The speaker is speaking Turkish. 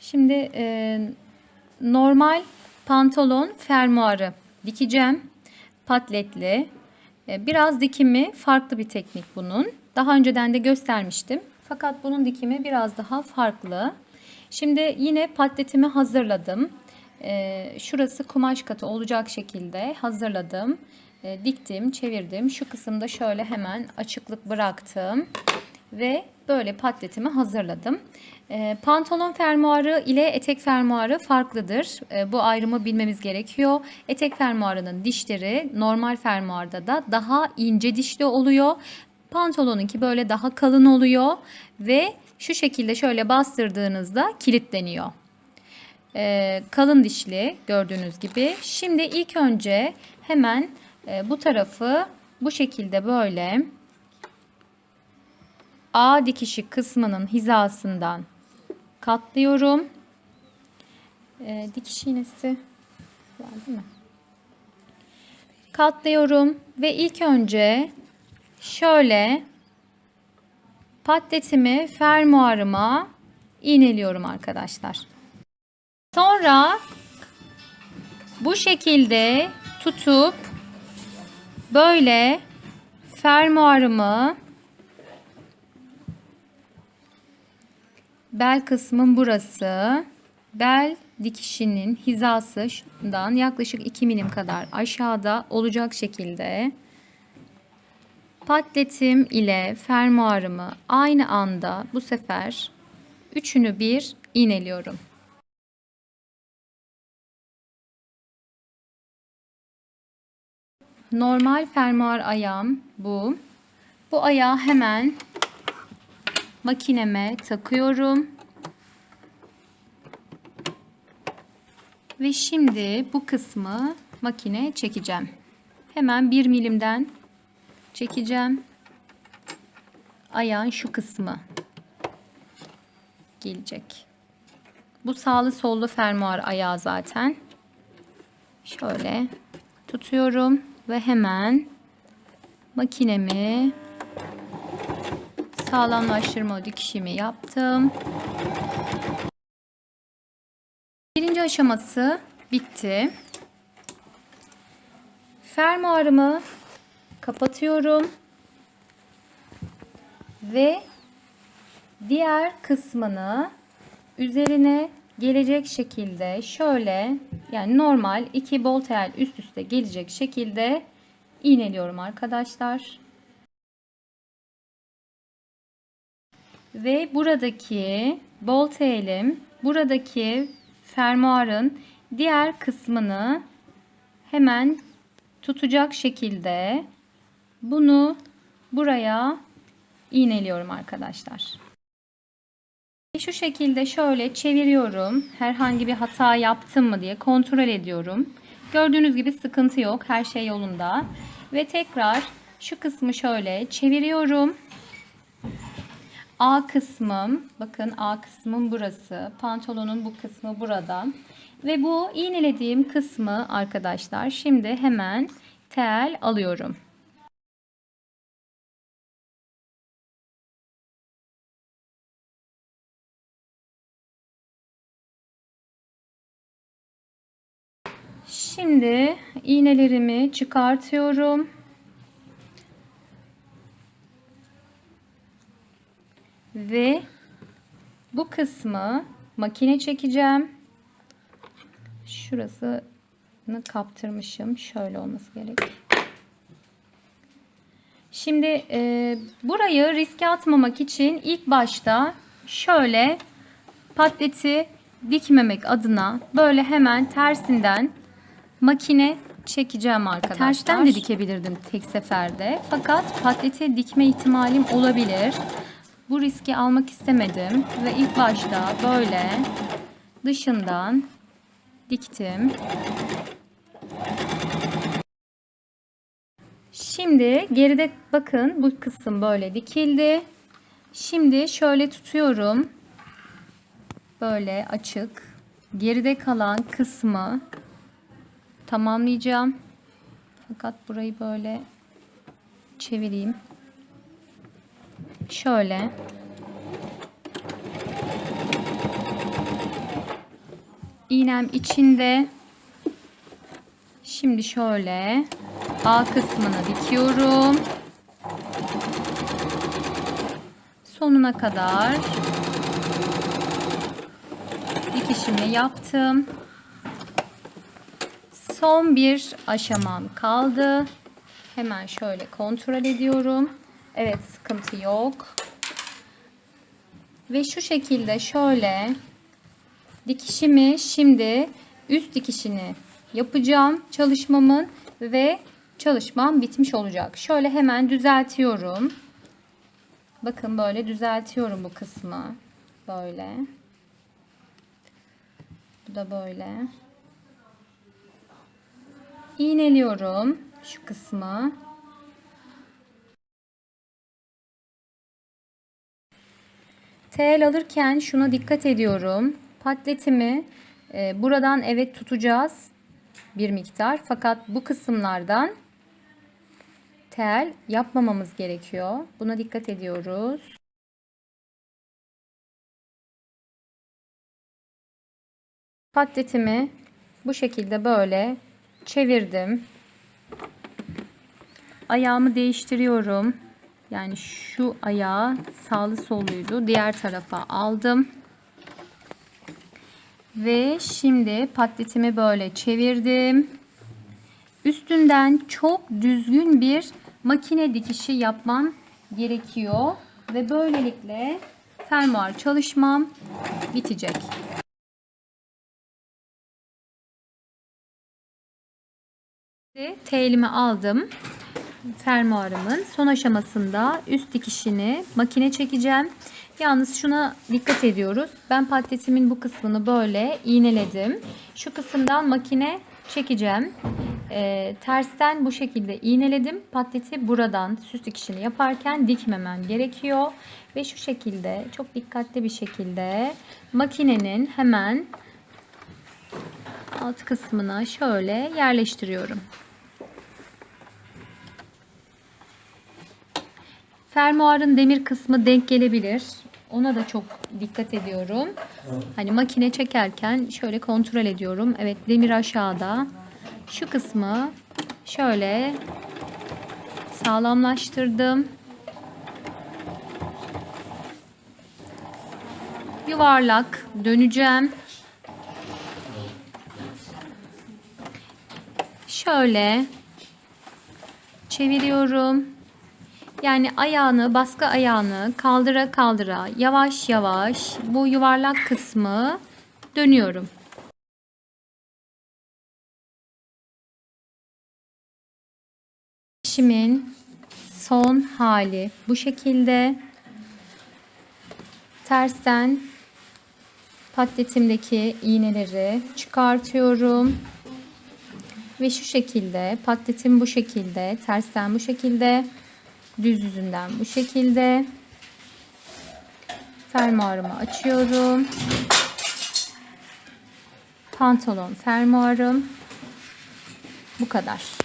Şimdi e, normal pantolon fermuarı dikeceğim. Patletli. E, biraz dikimi farklı bir teknik bunun. Daha önceden de göstermiştim. Fakat bunun dikimi biraz daha farklı. Şimdi yine patletimi hazırladım. E, şurası kumaş katı olacak şekilde hazırladım. E, diktim, çevirdim. Şu kısımda şöyle hemen açıklık bıraktım ve böyle patletimi hazırladım. E, pantolon fermuarı ile etek fermuarı farklıdır. E, bu ayrımı bilmemiz gerekiyor. Etek fermuarının dişleri normal fermuarda da daha ince dişli oluyor. Pantolonunki böyle daha kalın oluyor ve şu şekilde şöyle bastırdığınızda kilitleniyor. E, kalın dişli gördüğünüz gibi. Şimdi ilk önce hemen e, bu tarafı bu şekilde böyle A dikişi kısmının hizasından katlıyorum. E, dikiş iğnesi var değil mi? Katlıyorum ve ilk önce şöyle patletimi fermuarıma iğneliyorum arkadaşlar. Sonra bu şekilde tutup böyle fermuarımı bel kısmım burası. Bel dikişinin hizası şundan yaklaşık 2 milim kadar aşağıda olacak şekilde patletim ile fermuarımı aynı anda bu sefer üçünü bir iğneliyorum. Normal fermuar ayağım bu. Bu ayağı hemen makineme takıyorum. Ve şimdi bu kısmı makine çekeceğim. Hemen bir milimden çekeceğim. Ayağın şu kısmı gelecek. Bu sağlı sollu fermuar ayağı zaten. Şöyle tutuyorum ve hemen makinemi sağlamlaştırma dikişimi yaptım. Birinci aşaması bitti. Fermuarımı kapatıyorum. Ve diğer kısmını üzerine gelecek şekilde şöyle yani normal iki bol tel üst üste gelecek şekilde iğneliyorum arkadaşlar. Ve buradaki bol telim buradaki fermuarın diğer kısmını hemen tutacak şekilde bunu buraya iğneliyorum arkadaşlar. Şu şekilde şöyle çeviriyorum. Herhangi bir hata yaptım mı diye kontrol ediyorum. Gördüğünüz gibi sıkıntı yok. Her şey yolunda. Ve tekrar şu kısmı şöyle çeviriyorum. A kısmım, bakın A kısmım burası. Pantolonun bu kısmı burada. Ve bu iğnelediğim kısmı arkadaşlar şimdi hemen tel alıyorum. Şimdi iğnelerimi çıkartıyorum. Ve bu kısmı makine çekeceğim. Şurasını kaptırmışım. Şöyle olması gerek. Şimdi e, burayı riske atmamak için ilk başta şöyle patleti dikmemek adına böyle hemen tersinden makine çekeceğim arkadaşlar. Tersten de dikebilirdim tek seferde. Fakat patleti dikme ihtimalim olabilir. Bu riski almak istemedim ve ilk başta böyle dışından diktim. Şimdi geride bakın bu kısım böyle dikildi. Şimdi şöyle tutuyorum. Böyle açık. Geride kalan kısmı tamamlayacağım. Fakat burayı böyle çevireyim. Şöyle. İğnem içinde. Şimdi şöyle A kısmını dikiyorum. Sonuna kadar dikişimi yaptım. Son bir aşamam kaldı. Hemen şöyle kontrol ediyorum. Evet sıkıntı yok. Ve şu şekilde şöyle dikişimi şimdi üst dikişini yapacağım çalışmamın ve çalışmam bitmiş olacak. Şöyle hemen düzeltiyorum. Bakın böyle düzeltiyorum bu kısmı. Böyle. Bu da böyle. İğneliyorum şu kısmı. Tel alırken şuna dikkat ediyorum. Patletimi e, buradan evet tutacağız bir miktar. Fakat bu kısımlardan tel yapmamamız gerekiyor. Buna dikkat ediyoruz. Patletimi bu şekilde böyle çevirdim. Ayağımı değiştiriyorum. Yani şu ayağı sağlı solluydu. Diğer tarafa aldım. Ve şimdi patletimi böyle çevirdim. Üstünden çok düzgün bir makine dikişi yapmam gerekiyor. Ve böylelikle fermuar çalışmam bitecek. Telimi aldım. Fermuarımın son aşamasında üst dikişini makine çekeceğim. Yalnız şuna dikkat ediyoruz. Ben patletimin bu kısmını böyle iğneledim. Şu kısımdan makine çekeceğim. Ee, tersten bu şekilde iğneledim. Patleti buradan süs dikişini yaparken dikmemem gerekiyor. Ve şu şekilde çok dikkatli bir şekilde makinenin hemen alt kısmına şöyle yerleştiriyorum. Fermuarın demir kısmı denk gelebilir. Ona da çok dikkat ediyorum. Hani makine çekerken şöyle kontrol ediyorum. Evet demir aşağıda. Şu kısmı şöyle sağlamlaştırdım. Yuvarlak döneceğim. Şöyle çeviriyorum. Yani ayağını, baskı ayağını kaldıra kaldıra yavaş yavaş bu yuvarlak kısmı dönüyorum. Dişimin son hali bu şekilde. Tersten patletimdeki iğneleri çıkartıyorum. Ve şu şekilde patletim bu şekilde, tersten bu şekilde düz yüzünden bu şekilde fermuarımı açıyorum. Pantolon fermuarım bu kadar.